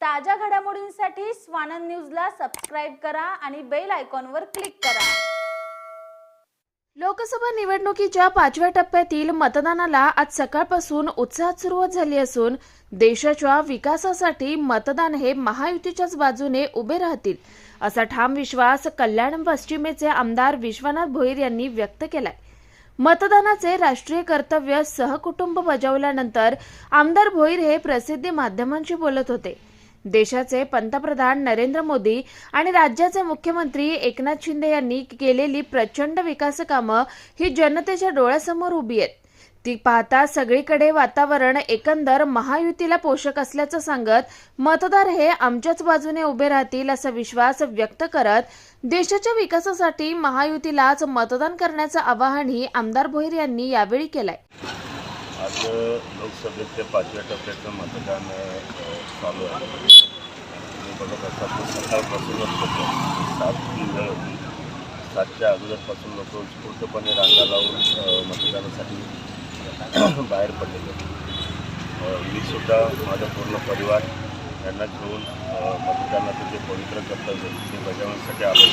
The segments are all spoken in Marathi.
ताज्या घडामोडींसाठी स्वानंद न्यूजला सबस्क्राईब करा आणि बेल आयकॉनवर क्लिक करा. लोकसभा निवडणुकीच्या पाचव्या टप्प्यातील मतदानाला आज सकाळपासून उत्साहात सुरुवात झाली असून देशाच्या विकासासाठी मतदान हे महायुतीच्याच बाजूने उभे राहतील असा ठाम विश्वास कल्याण पश्चिमेचे आमदार विश्वनाथ भोईर यांनी व्यक्त केलाय. मतदानाचे राष्ट्रीय कर्तव्य सहकुटुंब बजावल्यानंतर आमदार भोईर हे प्रसिद्धी माध्यमांशी बोलत होते. देशाचे पंतप्रधान नरेंद्र मोदी आणि राज्याचे मुख्यमंत्री एकनाथ शिंदे यांनी केलेली प्रचंड विकास कामं ही जनतेच्या डोळ्यासमोर उभी आहेत. ती पाहता सगळीकडे वातावरण एकंदर महायुतीला पोषक असल्याचं सांगत मतदार हे आमच्याच बाजूने उभे राहतील असा विश्वास व्यक्त करत देशाच्या विकासासाठी महायुतीलाच मतदान करण्याचं आवाहनही आमदार भोईर यांनी यावेळी केलंय. आज लोकसभेचे पाचव्या टप्प्याचं मतदान चालू आहे. तुम्ही बघत असाल तर सकाळपासूनच होतं सात वेळ होती. सातच्या अगोदरपासून लोक उत्स्फूर्तपणे रांगा लावून मतदानासाठी बाहेर पडलेले मी सुद्धा माझा पूर्ण परिवार यांना घेऊन मतदानाचं जे पवित्र कर्तव्य ते बजावण्यासाठी आलो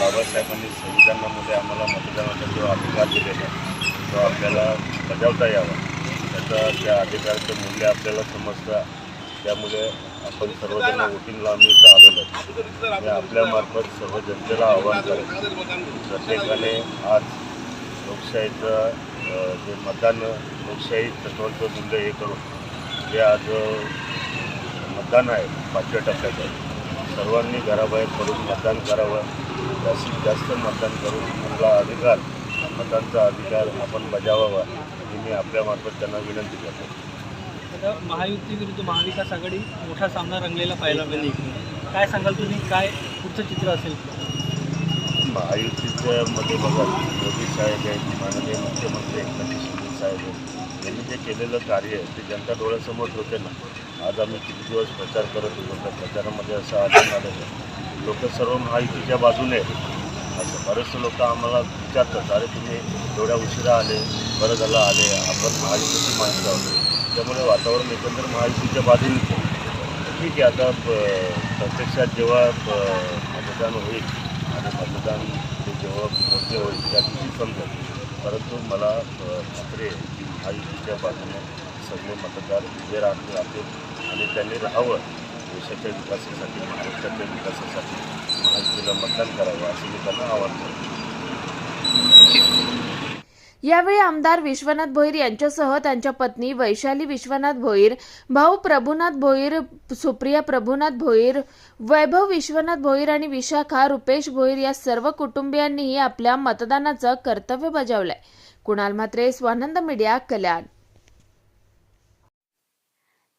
बाबासाहेबांनी संविधानामध्ये आम्हाला मतदानाचा जो अधिकार दिलेला आहे तो आपल्याला बजावता यावा. त्याचा त्या अधिकाराचं मूल्य आपल्याला समजतं. त्यामुळे आपण सर्वजण वोटिंगला आम्ही इथं आलेलो आहे आपल्यामार्फत सर्व जनतेला आव्हान करेल प्रत्येकाने आज लोकशाहीचं जे मतदान लोकशाही तत्वांचं मूल्य हे करून जे आज मतदान आहे पाचव्या टप्प्याचं सर्वांनी घराबाहेर पडून मतदान करावं. जास्तीत जास्त मतदान करून आपला अधिकार मतांचा अधिकार आपण बजावावा ही मी आपल्यामार्फत त्यांना विनंती करतो. आता महायुती विरुद्ध महाविकास आघाडी मोठा सामना रंगलेला पाहायला मिळेल. काय सांगाल तुम्ही? काय पुढचं चित्र असेल? महायुतीच्या मध्ये बघा मोदी साहेब आहेत माननीय मुख्यमंत्री एकनाथ शिंदे साहेब आहेत. यांनी जे केलेलं कार्य आहे ते जनता डोळ्यासमोर होते ना. आज आम्ही किती दिवस प्रचार करत होतो त्या प्रचारामध्ये असं आढळून आलेलं लोक सर्व महायुतीच्या बाजूने आहेत. असं बरेचसे लोक आम्हाला विचारतात अरे तुम्ही एवढ्या उशिरा आले बरं झालं आले आपण महायुतीची माणसं आहोत. त्यामुळे वातावरण एकंदर महायुतीच्या बाजूनेच ठीक आहे आता प- प्रत्यक्षात जेव्हा मतदान होईल आणि मतदान ते जेव्हा मोठे होईल त्या दिवशी समजेल. परंतु मला ठाकरे खात्री आहे की महायुतीच्या बाजूने सगळे मतदार उभे राहतील आणि त्यांनी राहावं. देशाच्या विकासासाठी महाराष्ट्राच्या विकासासाठी महायुतीला मतदान करावं असं मी त्यांना आवाहन करतो. यावेळी आमदार विश्वनाथ भोईर यांच्यासह त्यांच्या पत्नी वैशाली विश्वनाथ भोईर भाऊ प्रभुनाथ भोईर सुप्रिया प्रभुनाथ भोईर वैभव विश्वनाथ भोईर आणि विशाखा रुपेश भोईर या सर्व कुटुंबियांनीही आपल्या मतदानाचं कर्तव्य बजावलंय. कुणाल म्हात्रे स्वानंद मीडिया कल्याण.